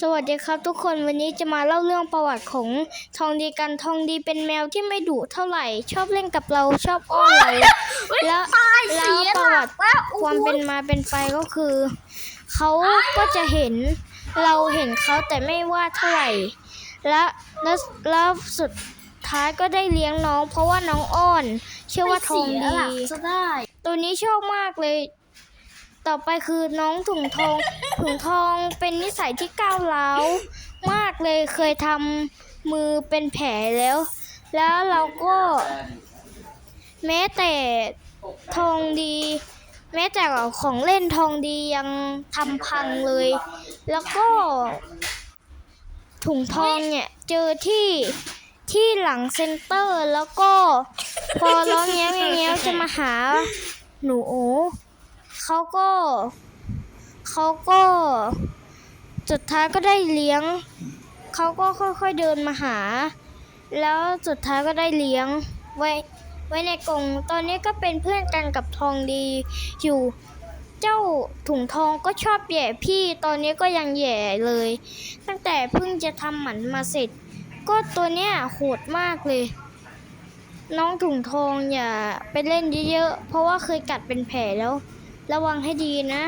สวัสดีครับทุกคนวันนี้จะมาเล่าเรื่องประวัติของทองดีกันทองดีเป็นแมวที่ไม่ดุเท่าไหร่ ชอบเล่นกับเราชอบอ้อนเราแล้วตายแล้เสีวยประหวัลักติแล้วความเป็นมาเป็นไปก็คือเขาก็จะเห็นเราเห็นเขาแต่ไม่ว่าเท่าไหร่ และแล้วแล้วสุดท้ายก็ได้เลี้ยงน้อง เพราะว่าน้องอ้อน เชื่อว่าทองเสียดีหลักจะได้ตัวนี้ชอบมากเลย ต่อไปคือน้องถุงทอง ถุงทองเป็นนิสัยที่ก้าวร้าวมากเลยเคยทำมือเป็นแผลแล้ว แล้วเราก็ แม้แต่ทองดี แม้แต่ของเล่นทองดียังทำพังเลย แล้วก็ ถุงทองเนี่ยเจอที่ที่หลังเซ็นเตอร์แล้วก็ พอร้องแง้วแง้วจะมาหาหนูโอ เขาก็เขาก็สุดท้ายก็ได้เลี้ยง เขาก็ค่อยๆเดินมาหา แล้วสุดท้ายก็ได้เลี้ยงไว้ไว้ในกรงตอนนี้ก็เป็นเพื่อนกันกับทองดีอยู่ เจ้าถุงทองก็ชอบแย่พี่ตอนนี้ก็ยังแย่เลย ตั้งแต่เพิ่งจะทำหมันมาเสร็จ ก็ตัวเนี้ยโหดมากเลย น้องถุงทองอย่าไปเล่นเยอะๆเพราะว่าเคยกัดเป็นแผลแล้ว ระวังให้ดีนะ